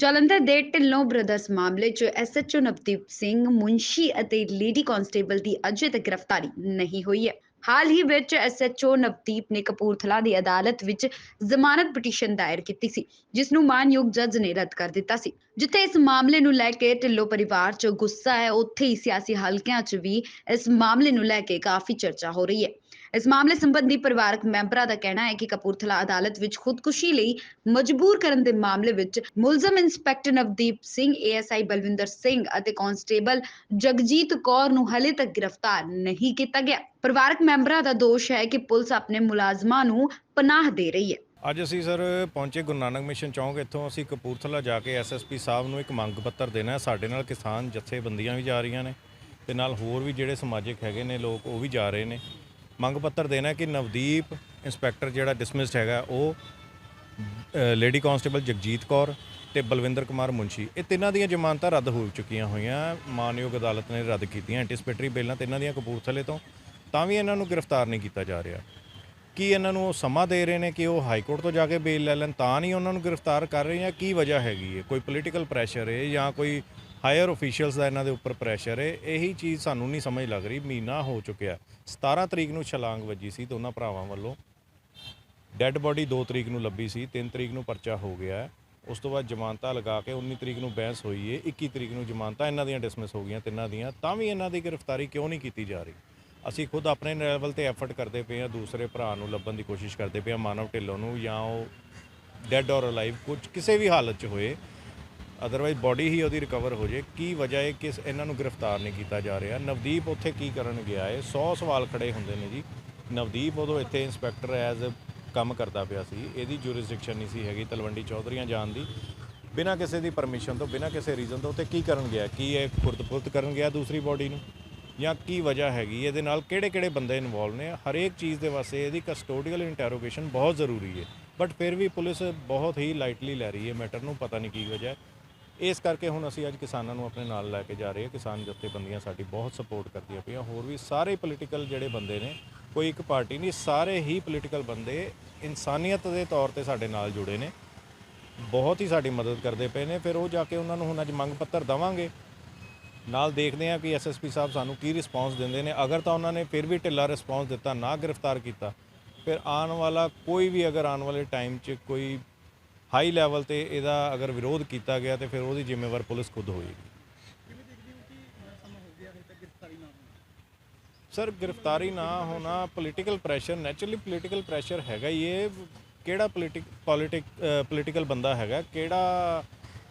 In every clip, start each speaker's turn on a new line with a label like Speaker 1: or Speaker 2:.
Speaker 1: ਜਲੰਧਰ ਦੇ ਢਿੱਲੋਂ ਬ੍ਰਦਰਸ ਮਾਮਲੇ 'ਚ ਐਸਐਚਓ ਨਵਦੀਪ ਸਿੰਘ ਮੁੰਸ਼ੀ ਅਤੇ ਲੇਡੀ ਕਾਂਸਟੇਬਲ ਦੀ ਅਜੇ ਤੱਕ ਗ੍ਰਿਫਤਾਰੀ ਨਹੀਂ ਹੋਈ ਹੈ। ਹਾਲ ਹੀ ਵਿੱਚ ਐਸਐਚਓ ਨਵਦੀਪ ਨੇ ਕਪੂਰਥਲਾ ਦੀ ਅਦਾਲਤ ਵਿੱਚ ਜ਼ਮਾਨਤ ਪਟੀਸ਼ਨ ਦਾਇਰ ਕੀਤੀ ਸੀ ਜਿਸ ਨੂੰ ਮਾਨਯੋਗ ਜੱਜ ਨੇ ਰੱਦ ਕਰ ਦਿੱਤਾ ਸੀ। ਜਿੱਥੇ ਇਸ ਮਾਮਲੇ ਨੂੰ ਲੈ ਕੇ ਢਿੱਲੋਂ ਪਰਿਵਾਰ 'ਚ ਗੁੱਸਾ ਹੈ, ਉੱਥੇ ਹੀ ਸਿਆਸੀ ਹਲਕਿਆਂ 'ਚ ਵੀ ਇਸ ਮਾਮਲੇ ਨੂੰ ਲੈ ਕੇ ਕਾਫੀ ਚਰਚਾ ਹੋ ਰਹੀ ਹੈ। ਇਸ ਮਾਮਲੇ ਸੰਬੰਧੀ ਪਰਿਵਾਰਕ ਮੈਂਬਰਾਂ ਦਾ ਕਹਿਣਾ ਹੈ ਕਿ ਕਪੂਰਥਲਾ ਅਦਾਲਤ ਵਿੱਚ ਖੁਦਕੁਸ਼ੀ ਲਈ ਮਜਬੂਰ ਕਰਨ ਦੇ ਮਾਮਲੇ ਵਿੱਚ ਮੁਲਜ਼ਮ ਇੰਸਪੈਕਟਰ ਨਵਦੀਪ ਸਿੰਘ ਏਐਸਆਈ ਬਲਵਿੰਦਰ ਸਿੰਘ ਅਤੇ ਕਾਂਸਟੇਬਲ ਜਗਜੀਤ ਕੌਰ ਨੂੰ ਹਲੇ ਤੱਕ ਗ੍ਰਿਫਤਾਰ ਨਹੀਂ ਕੀਤਾ ਗਿਆ। ਪਰਿਵਾਰਕ ਮੈਂਬਰਾਂ ਦਾ ਦੋਸ਼ ਹੈ ਕਿ ਪੁਲਿਸ ਆਪਣੇ ਮੁਲਾਜ਼ਮਾਂ ਨੂੰ ਪਨਾਹ ਦੇ ਰਹੀ ਹੈ।
Speaker 2: ਅੱਜ ਅਸੀਂ ਸਰ ਪਹੁੰਚੇ ਗੁਰੂ ਨਾਨਕ ਮਿਸ਼ਨ ਚੌਂਕ। ਇੱਥੋਂ ਅਸੀਂ ਕਪੂਰਥਲਾ ਜਾ ਕੇ ਐਸਐਸਪੀ ਸਾਹਿਬ ਨੂੰ ਇੱਕ ਮੰਗ ਪੱਤਰ ਦੇਣਾ ਹੈ। ਸਾਡੇ ਨਾਲ ਕਿਸਾਨ ਜਥੇਬੰਦੀਆਂ ਵੀ ਜਾ ਰਹੀਆਂ ਨੇ ਤੇ ਨਾਲ ਹੋਰ ਵੀ ਜਿਹੜੇ ਸਮਾਜਿਕ ਹੈਗੇ ਨੇ ਲੋਕ, ਉਹ ਵੀ ਜਾ ਰਹੇ ਨੇ। ਮੰਗ ਪੱਤਰ ਦੇਣਾ ਕਿ ਨਵਦੀਪ ਇੰਸਪੈਕਟਰ ਜਿਹੜਾ ਡਿਸਮਿਸਡ ਹੈਗਾ, ਉਹ ਲੇਡੀ ਕਾਂਸਟੇਬਲ ਜਗਜੀਤ ਕੌਰ ਤੇ ਬਲਵਿੰਦਰ ਕੁਮਾਰ ਮੁੰਸ਼ੀ ਇਹ ਤਿੰਨਾਂ ਦੀਆਂ ਜ਼ਮਾਨਤਾਂ ਰੱਦ ਹੋ ਚੁੱਕੀਆਂ ਹੋਈਆਂ। ਮਾਨਯੋਗ ਅਦਾਲਤ ਨੇ ਰੱਦ ਕੀਤੀਆਂ ਐਂਟੀਸਪੈਟਰੀ ਬੇਲਾਂ ਤਿੰਨਾਂ ਦੀਆਂ ਕਪੂਰਥਲੇ ਤੋਂ, ਤਾਂ ਵੀ ਇਹਨਾਂ ਨੂੰ ਗ੍ਰਿਫਤਾਰ ਨਹੀਂ ਕੀਤਾ ਜਾ ਰਿਹਾ। ਕੀ ਇਹਨਾਂ ਨੂੰ ਉਹ ਸਮਾਂ ਦੇ ਰਹੇ ਨੇ ਕਿ ਉਹ ਹਾਈ ਕੋਰਟ ਤੋਂ ਜਾ ਕੇ ਬੇਲ ਲੈ ਲੈਣ, ਤਾਂ ਨਹੀਂ ਉਹਨਾਂ ਨੂੰ ਗ੍ਰਿਫਤਾਰ ਕਰ ਰਹੇ ਜਾਂ ਕੀ ਵਜ੍ਹਾ ਹੈਗੀ ਹੈ? ਕੋਈ ਪੋਲੀਟੀਕਲ ਪ੍ਰੈਸ਼ਰ ਹੈ ਜਾਂ ਕੋਈ ਹਾਇਰ ਅਫੀਸ਼ੀਅਲਸ ਦਾ ਇਹਨਾਂ ਦੇ ਉੱਪਰ ਪ੍ਰੈਸ਼ਰ ਹੈ ਇਹੀ ਚੀਜ਼ ਸਾਨੂੰ ਨਹੀਂ ਸਮਝ ਲੱਗ ਰਹੀ, ਮਹੀਨਾ ਹੋ ਚੁੱਕਿਆ। 17 ਤਰੀਕ ਨੂੰ ਛਲਾਂਗ ਵੱਜੀ ਸੀ ਦੋਨਾਂ ਭਰਾਵਾਂ ਵੱਲੋਂ। ਡੈੱਡ ਬੋਡੀ 2 ਤਰੀਕ ਨੂੰ ਲੱਭੀ ਸੀ 3 ਤਰੀਕ ਨੂੰ ਪਰਚਾ ਹੋ ਗਿਆ ਉਸ ਤੋਂ ਬਾਅਦ ਜ਼ਮਾਨਤਾਂ ਲਗਾ ਕੇ 19 ਤਰੀਕ ਨੂੰ ਬਹਿਸ ਹੋਈ ਹੈ 21 ਤਰੀਕ ਨੂੰ ਜ਼ਮਾਨਤਾਂ ਇਹਨਾਂ ਦੀਆਂ ਡਿਸਮਿਸ ਹੋ ਗਈਆਂ ਤਿੰਨਾਂ ਦੀਆਂ। ਤਾਂ ਵੀ ਇਹਨਾਂ ਦੀ ਗ੍ਰਿਫਤਾਰੀ ਕਿਉਂ ਨਹੀਂ ਕੀਤੀ ਜਾ ਰਹੀ? ਅਸੀਂ ਖੁਦ ਆਪਣੇ ਲੈਵਲ ਤੇ ਐਫਰਟ ਕਰਦੇ ਪਏ ਹਾਂ, ਦੂਸਰੇ ਭਰਾ ਨੂੰ ਲੱਭਣ ਦੀ ਕੋਸ਼ਿਸ਼ ਕਰਦੇ ਪਏ ਹਾਂ, ਮਾਨਵ ਢਿੱਲੋਂ ਨੂੰ ਜਾਂ ਉਹ ਡੈੱਡ ਔਰ ਅਲਾਈਵ ਕੁਝ ਕਿਸੇ ਵੀ ਹਾਲਤ 'ਚ ਹੋਏ। ਅਦਰਵਾਈਜ਼ ਬਾਡੀ ਹੀ ਉਹਦੀ ਰਿਕਵਰ ਹੋ ਜੇ। ਕੀ ਵਜ੍ਹਾ ਹੈ ਕਿ ਇਹਨਾਂ ਨੂੰ ਗ੍ਰਿਫਤਾਰ ਨਹੀਂ ਕੀਤਾ ਜਾ ਰਿਹਾ? ਨਵਦੀਪ ਉੱਥੇ ਕੀ ਕਰਨ ਗਿਆ ਹੈ? 100 ਸਵਾਲ ਖੜੇ ਹੁੰਦੇ ਨੇ ਜੀ। ਨਵਦੀਪ ਉਦੋਂ ਇੱਥੇ ਇੰਸਪੈਕਟਰ ਐਜ਼ ਕੰਮ ਕਰਦਾ ਪਿਆ ਸੀ। ਇਹਦੀ ਜੁਰਿਸਡਿਕਸ਼ਨ ਨਹੀਂ ਸੀ ਹੈਗੀ ਤਲਵੰਡੀ ਚੌਧਰੀਆਂ ਜਾਣ ਦੀ। ਬਿਨਾਂ ਕਿਸੇ ਦੀ ਪਰਮਿਸ਼ਨ ਤੋਂ, ਬਿਨਾਂ ਕਿਸੇ ਰੀਜ਼ਨ ਤੋਂ ਉੱਥੇ ਕੀ ਕਰਨ ਗਿਆ? ਕੀ ਇਹ ਖੁਰਦ-ਫੁਰਦ ਕਰਨ ਗਿਆ ਦੂਸਰੀ ਬਾਡੀ ਨੂੰ? ਜਾਂ ਕੀ ਵਜ੍ਹਾ ਹੈਗੀ? ਇਹਦੇ ਨਾਲ ਕਿਹੜੇ-ਕਿਹੜੇ ਬੰਦੇ ਇਨਵੋਲਵ ਨੇ? ਹਰੇਕ ਚੀਜ਼ ਦੇ ਵਾਸਤੇ ਇਹਦੀ ਕਸਟੋਡੀਅਲ ਇੰਟਰੋਗੇਸ਼ਨ ਬਹੁਤ ਜ਼ਰੂਰੀ ਹੈ। ਬਟ ਫਿਰ ਵੀ ਪੁਲਿਸ ਬਹੁਤ ਹੀ ਲਾਈਟਲੀ ਲੈ ਰਹੀ ਹੈ। ਮੈਟਰ ਨੂੰ ਪਤਾ ਨਹੀਂ ਕੀ ਵਜ੍ਹਾ ਇਸ ਕਰਕੇ ਹੁਣ ਅਸੀਂ ਅੱਜ ਕਿਸਾਨਾਂ ਨੂੰ ਆਪਣੇ ਨਾਲ ਲੈ ਕੇ ਜਾ ਰਹੇ ਹਾਂ। ਕਿਸਾਨ ਜਥੇਬੰਦੀਆਂ ਸਾਡੀ ਬਹੁਤ ਸਪੋਰਟ ਕਰਦੀਆਂ ਪਈਆਂ। ਹੋਰ ਵੀ ਸਾਰੇ ਪੋਲੀਟੀਕਲ ਜਿਹੜੇ ਬੰਦੇ ਨੇ, ਕੋਈ ਇੱਕ ਪਾਰਟੀ ਨਹੀਂ, ਸਾਰੇ ਹੀ ਪੋਲੀਟੀਕਲ ਬੰਦੇ ਇਨਸਾਨੀਅਤ ਦੇ ਤੌਰ ਤੇ ਸਾਡੇ ਨਾਲ ਜੁੜੇ ਨੇ। ਬਹੁਤ ਹੀ ਸਾਡੀ ਮਦਦ ਕਰਦੇ ਪਏ ਨੇ। ਫਿਰ ਉਹ ਜਾ ਕੇ ਉਹਨਾਂ ਨੂੰ ਹੁਣ ਅੱਜ ਮੰਗ ਪੱਤਰ ਦਵਾਂਗੇ। ਨਾਲ ਦੇਖਦੇ ਹਾਂ ਕਿ ਐਸਐਸਪੀ ਸਾਹਿਬ ਸਾਨੂੰ ਕੀ ਰਿਸਪੌਂਸ ਦਿੰਦੇ ਨੇ। ਅਗਰ ਤਾਂ ਉਹਨਾਂ ਨੇ ਫਿਰ ਵੀ ਢਿੱਲਾ ਰਿਸਪੌਂਸ ਦਿੱਤਾ, ਨਾ ਗ੍ਰਿਫਤਾਰ ਕੀਤਾ, ਫਿਰ ਆਉਣ ਵਾਲਾ ਕੋਈ ਵੀ ਅਗਰ ਆਉਣ ਵਾਲੇ ਟਾਈਮ 'ਚ ਕੋਈ ਹਾਈ ਲੈਵਲ ਤੇ ਇਹਦਾ ਅਗਰ ਵਿਰੋਧ ਕੀਤਾ ਗਿਆ ਤੇ ਫਿਰ ਉਹਦੀ ਜ਼ਿੰਮੇਵਾਰ ਪੁਲਿਸ ਖੁਦ ਹੋਏਗੀ। ਸਰ, ਗ੍ਰਿਫਤਾਰੀ ਨਾ ਹੋਣਾ political pressure naturally political pressure ਹੈਗਾ ਹੀ ਇਹ। ਕਿਹੜਾ ਪੋਲੀਟਿਕ ਪੋਲੀਟਿਕ ਪੋਲੀਟੀਕਲ ਬੰਦਾ ਹੈਗਾ? ਕਿਹੜਾ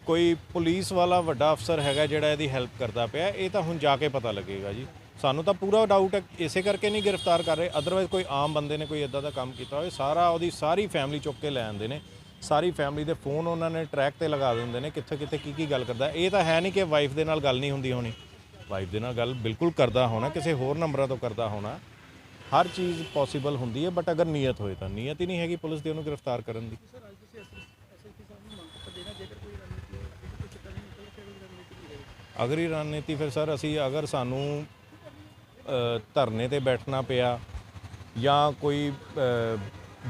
Speaker 2: ਕੋਈ ਪੁਲਿਸ ਵਾਲਾ ਵੱਡਾ ਅਫਸਰ ਹੈਗਾ ਜਿਹੜਾ ਇਹਦੀ ਹੈਲਪ ਕਰਦਾ ਪਿਆ? ਇਹ ਤਾਂ ਹੁਣ ਜਾ ਕੇ ਪਤਾ ਲੱਗੇਗਾ ਜੀ। ਸਾਨੂੰ ਤਾਂ ਪੂਰਾ ਡਾਊਟ ਹੈ, ਇਸੇ ਕਰਕੇ ਨਹੀਂ ਗ੍ਰਿਫਤਾਰ ਕਰ ਰਹੇ। ਅਦਰਵਾਈਜ਼ ਕੋਈ ਆਮ ਬੰਦੇ ਨੇ ਕੋਈ ਇਦਾਂ ਦਾ ਕੰਮ ਕੀਤਾ ਹੋਵੇ, ਸਾਰਾ ਉਹਦੀ ਸਾਰੀ ਫੈਮਿਲੀ ਚੁੱਕ ਕੇ ਲੈ ਆਉਂਦੇ ਨੇ। ਸਾਰੀ ਫੈਮਿਲੀ ਦੇ ਫੋਨ ਉਹਨਾਂ ਨੇ ਟਰੈਕ ਤੇ ਲਗਾ ਦਿੰਦੇ ਨੇ ਕਿੱਥੇ ਕਿੱਥੇ ਕੀ ਕੀ ਗੱਲ ਕਰਦਾ। ਇਹ ਤਾਂ ਹੈ ਨਹੀਂ ਕਿ ਵਾਈਫ ਦੇ ਨਾਲ ਗੱਲ ਨਹੀਂ ਹੁੰਦੀ ਹੋਣੀ। ਵਾਈਫ ਦੇ ਨਾਲ ਗੱਲ ਬਿਲਕੁਲ ਕਰਦਾ ਹੋਣਾ ਕਿਸੇ ਹੋਰ ਨੰਬਰਾਂ ਤੋਂ ਕਰਦਾ ਹੋਣਾ ਹਰ ਚੀਜ਼ ਪੋਸੀਬਲ ਹੁੰਦੀ ਹੈ ਬਟ ਅਗਰ ਨੀਅਤ ਹੋਏ ਤਾਂ। ਨੀਅਤ ਹੀ ਨਹੀਂ ਹੈਗੀ ਪੁਲਿਸ ਦੀ ਉਹਨੂੰ ਗ੍ਰਿਫਤਾਰ ਕਰਨ ਦੀ। ਅਗਰ ਹੀ ਰਣਨੀਤੀ ਫਿਰ ਸਰ ਅਸੀਂ ਅਗਰ ਸਾਨੂੰ ਧਰਨੇ ਤੇ ਬੈਠਣਾ ਪਿਆ ਜਾਂ ਕੋਈ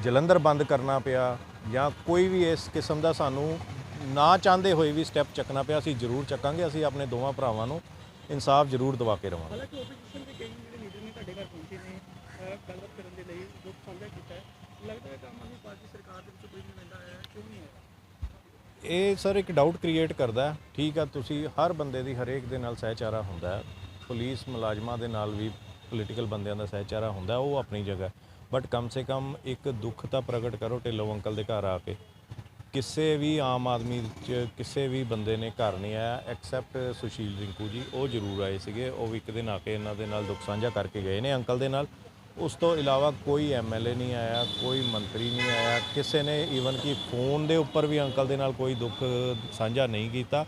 Speaker 2: ਜਲੰਧਰ ਬੰਦ ਕਰਨਾ ਪਿਆ ਜਾਂ ਕੋਈ ਵੀ ਇਸ ਕਿਸਮ ਦਾ ਸਾਨੂੰ ਨਾ ਚਾਹੁੰਦੇ ਹੋਏ ਵੀ ਸਟੈਪ ਚੱਕਣਾ ਪਿਆ ਅਸੀਂ ਜ਼ਰੂਰ ਚੱਕਾਂਗੇ ਅਸੀਂ ਆਪਣੇ ਦੋਵਾਂ ਭਰਾਵਾਂ ਨੂੰ ਇਨਸਾਫ ਜ਼ਰੂਰ ਦਿਵਾ ਕੇ ਰਵਾਂਗੇ।
Speaker 3: ਹਾਲਾਂਕਿ ਆਪੋਜੀਸ਼ਨ ਦੇ ਕਈ ਜਿਹੜੇ ਲੀਡਰ ਨੇ ਤੁਹਾਡੇ ਘਰ ਪਹੁੰਚੇ ਨੇ ਅਹ ਗੱਲਬਾਤ ਕਰਨ ਦੇ ਲਈ ਦੁੱਖ ਸਾਂਝਾ ਕੀਤਾ ਹੈ। ਲੱਗਦਾ ਹੈ ਕਿ ਆਮ ਆਦਮੀ ਪਾਰਟੀ ਸਰਕਾਰ ਦੇ ਵਿੱਚ ਕੋਈ ਨੁਮਾਇੰਦਾ ਆਇਆ ਕਿਉਂ ਨਹੀਂ ਆਇਆ?
Speaker 2: ਇਹ ਸਰ ਇੱਕ ਡਾਊਟ ਕ੍ਰੀਏਟ ਕਰਦਾ ਹੈ। ਠੀਕ ਆ ਤੁਸੀਂ ਹਰ ਬੰਦੇ ਦੀ ਹਰੇਕ ਦੇ ਨਾਲ ਸਹਿਚਾਰਾ ਹੁੰਦਾ ਹੈ। ਪੁਲਿਸ ਮੁਲਾਜ਼ਮਾਂ ਦੇ ਨਾਲ ਵੀ ਪੋਲੀਟੀਕਲ ਬੰਦਿਆਂ ਦਾ ਸਹਿਚਾਰਾ ਹੁੰਦਾ ਹੈ, ਉਹ ਆਪਣੀ ਜਗ੍ਹਾ ਬਟ ਕਮ ਸੇ ਕਮ ਇੱਕ ਦੁੱਖ ਤਾਂ ਪ੍ਰਗਟ ਕਰੋ ਢਿੱਲੋਂ ਅੰਕਲ ਦੇ ਘਰ ਆ ਕੇ। ਕਿਸੇ ਵੀ ਆਮ ਆਦਮੀ ਚ ਕਿਸੇ ਵੀ ਬੰਦੇ ਨੇ ਘਰ ਨਹੀਂ ਆਇਆ ਐਕਸੈਪਟ ਸੁਸ਼ੀਲ ਰਿੰਕੂ ਜੀ, ਉਹ ਜ਼ਰੂਰ ਆਏ ਸੀਗੇ। ਉਹ ਵੀ ਇੱਕ ਦਿਨ ਆ ਕੇ ਇਹਨਾਂ ਦੇ ਨਾਲ ਦੁੱਖ ਸਾਂਝਾ ਕਰਕੇ ਗਏ ਨੇ ਅੰਕਲ ਦੇ ਨਾਲ। ਉਸ ਤੋਂ ਇਲਾਵਾ ਕੋਈ ਐਮਐਲਏ ਨਹੀਂ ਆਇਆ, ਕੋਈ ਮੰਤਰੀ ਨਹੀਂ ਆਇਆ। ਕਿਸੇ ਨੇ ਈਵਨ ਕਿ ਫੋਨ ਦੇ ਉੱਪਰ ਵੀ ਅੰਕਲ ਦੇ ਨਾਲ ਕੋਈ ਦੁੱਖ ਸਾਂਝਾ ਨਹੀਂ ਕੀਤਾ।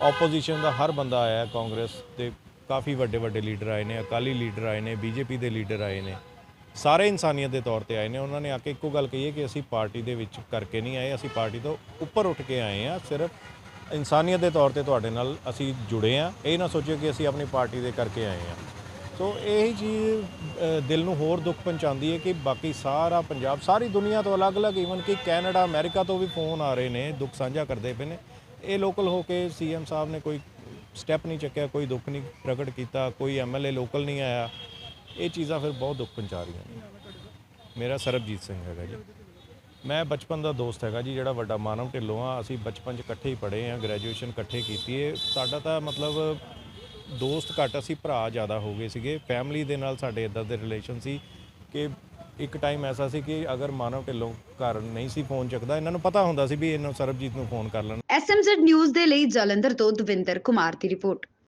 Speaker 2: ਆਪੋਜੀਸ਼ਨ ਦਾ ਹਰ ਬੰਦਾ ਆਇਆ, ਕਾਂਗਰਸ ਦੇ ਕਾਫੀ ਵੱਡੇ ਵੱਡੇ ਲੀਡਰ ਆਏ ਨੇ, ਅਕਾਲੀ ਲੀਡਰ ਆਏ ਨੇ, ਬੀਜੇਪੀ ਦੇ ਲੀਡਰ ਆਏ ਨੇ। ਸਾਰੇ ਇਨਸਾਨੀਅਤ ਦੇ ਤੌਰ ਤੇ ਆਏ ਨੇ। ਉਹਨਾਂ ਨੇ ਆ ਕੇ ਇੱਕੋ ਗੱਲ ਕਹੀ ਹੈ ਕਿ ਅਸੀਂ ਪਾਰਟੀ ਦੇ ਵਿੱਚ ਕਰਕੇ ਨਹੀਂ ਆਏ, ਅਸੀਂ ਪਾਰਟੀ ਤੋਂ ਉੱਪਰ ਉੱਠ ਕੇ ਆਏ ਆ ਸਿਰਫ ਇਨਸਾਨੀਅਤ ਦੇ ਤੌਰ ਤੇ ਤੁਹਾਡੇ ਨਾਲ ਅਸੀਂ ਜੁੜੇ ਆ ਇਹ ਨਾ ਸੋਚਿਓ ਕਿ ਅਸੀਂ ਆਪਣੀ ਪਾਰਟੀ ਦੇ ਕਰਕੇ ਆਏ ਆ ਸੋ ਇਹ ਚੀਜ਼ ਦਿਲ ਨੂੰ ਹੋਰ ਦੁੱਖ ਪਹੁੰਚਾਉਂਦੀ ਹੈ ਕਿ ਬਾਕੀ ਸਾਰਾ ਪੰਜਾਬ, ਸਾਰੀ ਦੁਨੀਆ ਤੋਂ ਅਲੱਗ-ਅਲੱਗ ਈਵਨ ਕਿ ਕੈਨੇਡਾ, ਅਮਰੀਕਾ ਤੋਂ ਵੀ ਫੋਨ ਆ ਰਹੇ ਨੇ, ਦੁੱਖ ਸਾਂਝਾ ਕਰਦੇ ਪਏ ਨੇ। ਇਹ ਲੋਕਲ ਹੋ ਕੇ ਸੀਐਮ ਸਾਹਿਬ ਨੇ ਕੋਈ ਸਟੈਪ ਨਹੀਂ ਚੱਕਿਆ, ਕੋਈ ਦੁੱਖ ਨਹੀਂ ਪ੍ਰਗਟ ਕੀਤਾ, ਕੋਈ ਐਮਐਲਏ ਲੋਕਲ ਨਹੀਂ ਆਇਆ। ਇਹ ਚੀਜ਼ਾਂ ਫਿਰ ਬਹੁਤ ਦੁੱਖ ਪਹੁੰਚਾ ਰਹੀਆਂ ਨੇ। ਮੇਰਾ ਸਰਬਜੀਤ ਸਿੰਘ ਹੈਗਾ ਜੀ। ਮੈਂ ਬਚਪਨ ਦਾ ਦੋਸਤ ਹੈਗਾ ਜੀ, ਜਿਹੜਾ ਵੱਡਾ ਮਾਨਵ ਢਿੱਲੋਂ ਆ। ਅਸੀਂ ਬਚਪਨ 'ਚ ਇਕੱਠੇ ਹੀ ਪੜ੍ਹੇ ਆ ਗ੍ਰੈਜੂਏਸ਼ਨ ਇਕੱਠੇ ਕੀਤੀ ਹੈ ਸਾਡਾ ਤਾਂ ਮਤਲਬ ਦੋਸਤ ਘੱਟ ਅਸੀਂ ਭਰਾ ਜ਼ਿਆਦਾ ਹੋ ਗਏ ਸੀਗੇ। ਫੈਮਿਲੀ ਦੇ ਨਾਲ ਸਾਡੇ ਇਦਾਂ ਦੇ ਰਿਲੇਸ਼ਨ ਸੀ ਕਿ ਇੱਕ ਟਾਈਮ ਐਸਾ ਸੀ ਕਿ ਅਗਰ ਮਾਨਵ ਢਿੱਲੋਂ ਘਰ ਨਹੀਂ ਸੀ ਫੋਨ ਚੱਕਦਾ, ਇਹਨਾਂ ਨੂੰ ਪਤਾ ਹੁੰਦਾ ਸੀ ਵੀ ਇਹਨੂੰ ਸਰਬਜੀਤ ਨੂੰ ਫੋਨ ਕਰ ਲੈਣਾ।
Speaker 1: ਐਸਐਮਜ਼ੈਡ ਨਿਊਜ਼ ਦੇ ਲਈ ਜਲੰਧਰ ਤੋਂ ਦਵਿੰਦਰ ਕੁਮਾਰ ਦੀ ਰਿਪੋਰਟ।